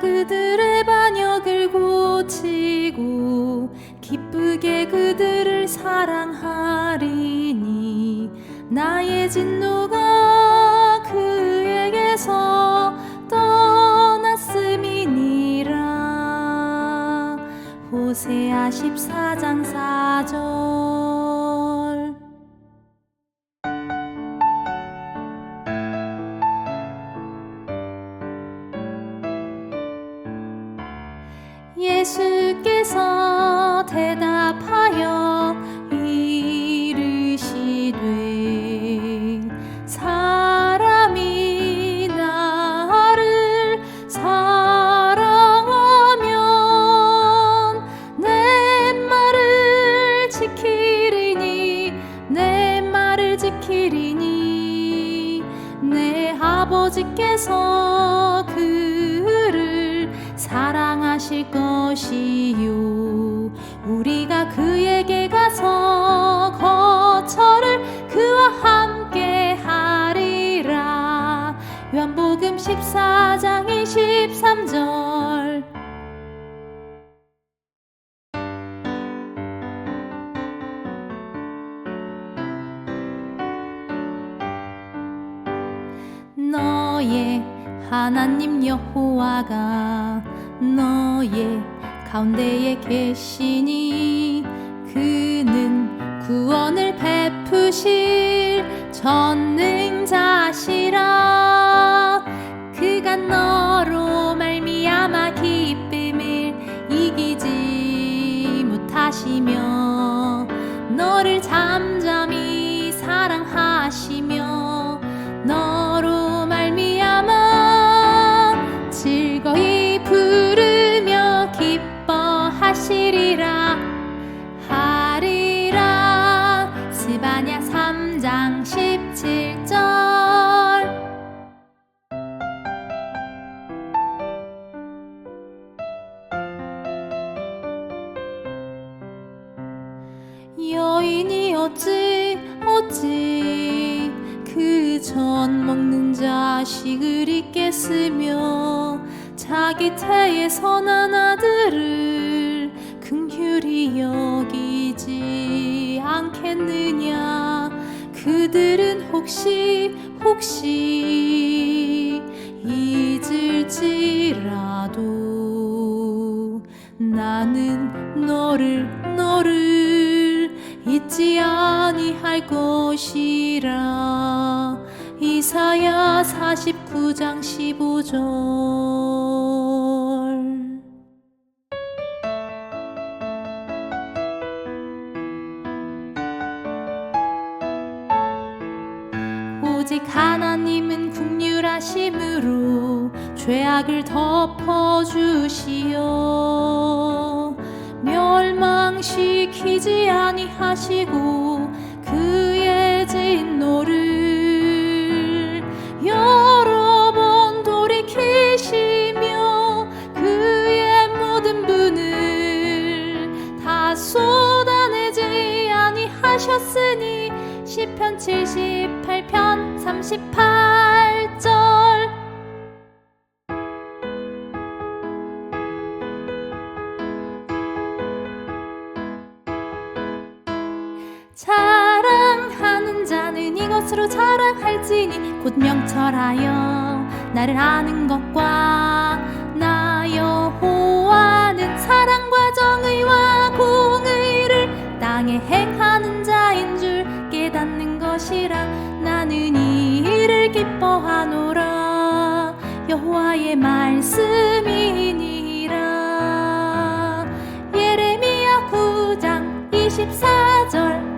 그들의 반역을 고치고 기쁘게 그들을 사랑하리니 나의 진노가 그에게서 떠났음이니라. 호세아 14장 4절 예수께서 대답하여 이르시되 사람이 나를 사랑하면 내 말을 지키리니 내 말을 지키리니 내 아버지께서 것이요. 우리가 그에게 가서 거처를 그와 함께 하리라. 요한복음 14장 23절. 너의 하나님 여호와가 너의 가운데에 계시니 그는 구원을 베푸실 전능자시라 어찌 어찌 그 전 먹는 자식을 잊겠으며 자기 태의 선한 아들을 긍휼히 여기지 않겠느냐? 그들은 혹시 혹시 잊을지라도 나는 너를 너를 잊지 아니할 것이라. 이사야 49장 15절. 오직 하나님은 국률하심으로 죄악을 덮어주시어 멸망시키지 아니하시고 그의 진노를 여러 번 돌이키시며 그의 모든 분을 다 쏟아내지 아니하셨으니 시편 78편 38절 이것으로 자랑할지니 곧 명철하여 나를 아는 것과 나 여호와는 사랑과 정의와 공의를 땅에 행하는 자인 줄 깨닫는 것이라. 나는 이 일을 기뻐하노라. 여호와의 말씀이니라. 예레미야 9장 24절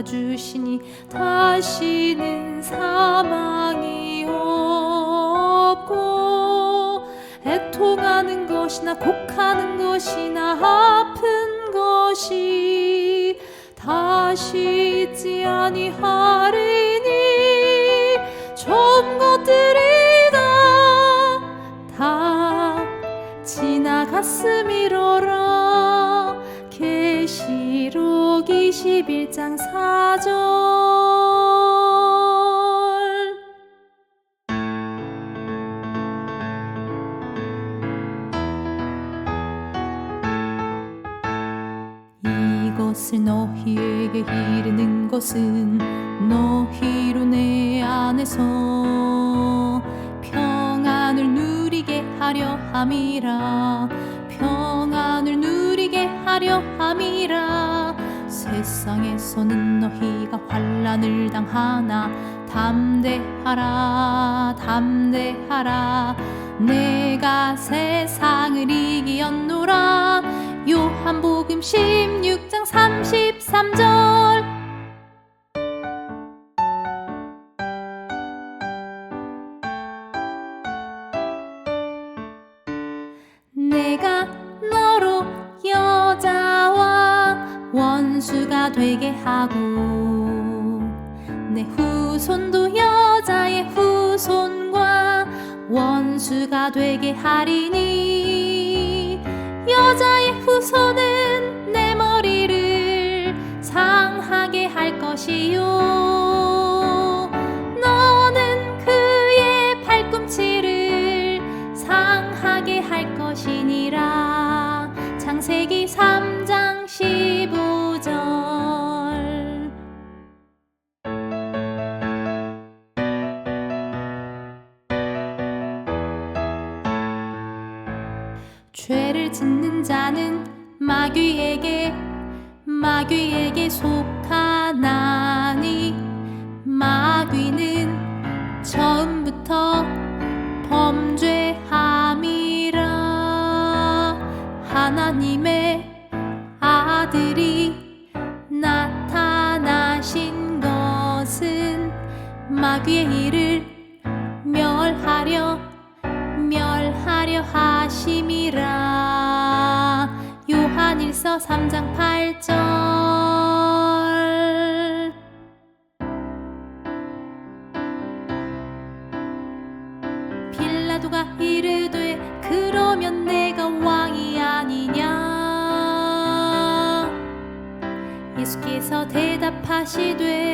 닦아주시니 다시는 사망이 없고 애통하는 것이나 곡하는 것이나 아픈 것이 다시 있지 아니하리니 좀 것들이 다다 지나갔음이로라 1장 4절. 이것을 너희에게 이르는 것은 너희로 내 안에서 평안을 누리게 하려 함이라. 평안을 누리게 하려 함이라 세상에서는 너희가 환난을 당하나? 담대하라 담대하라. 내가 세상을 이기었노라. 요한복음 16장 33절 되게 하고 내 후손도 여자의 후손과 원수가 되게 하리니 여자의 후손은 내 머리를 상하게 할 것이요 죄를 짓는 자는 마귀에게 마귀에게 속하나니 마귀는 처음부터 범죄함이라. 하나님의 아들이 나타나신 것은 마귀의 일을 멸하려 멸 하심이라. 요한일서 3장 8절. 빌라도가 이르되 그러면 내가 왕이 아니냐? 예수께서 대답하시되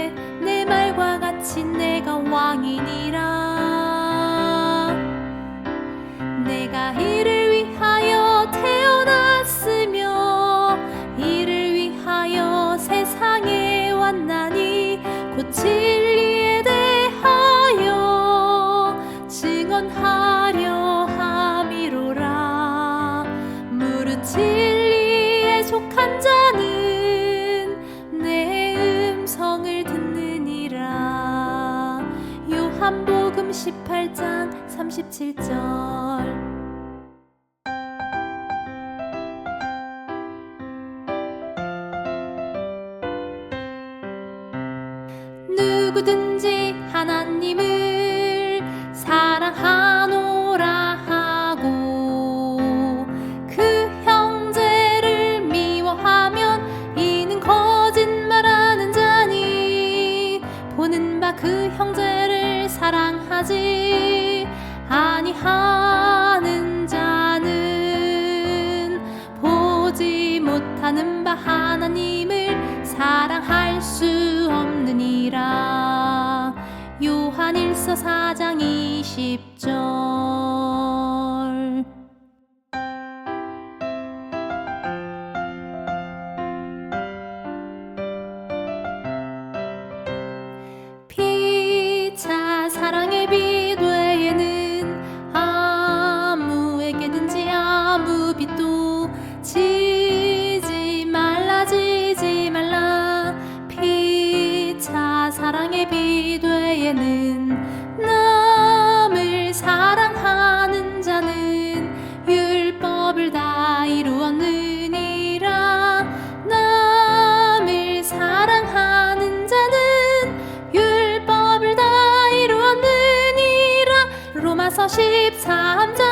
38장 37절. 누구든지 하나님을 사랑하 사랑하지 아니하는 자는 보지 못하는 바 하나님을 사랑할 수 없느니라. 요한일서 4장 20절 33장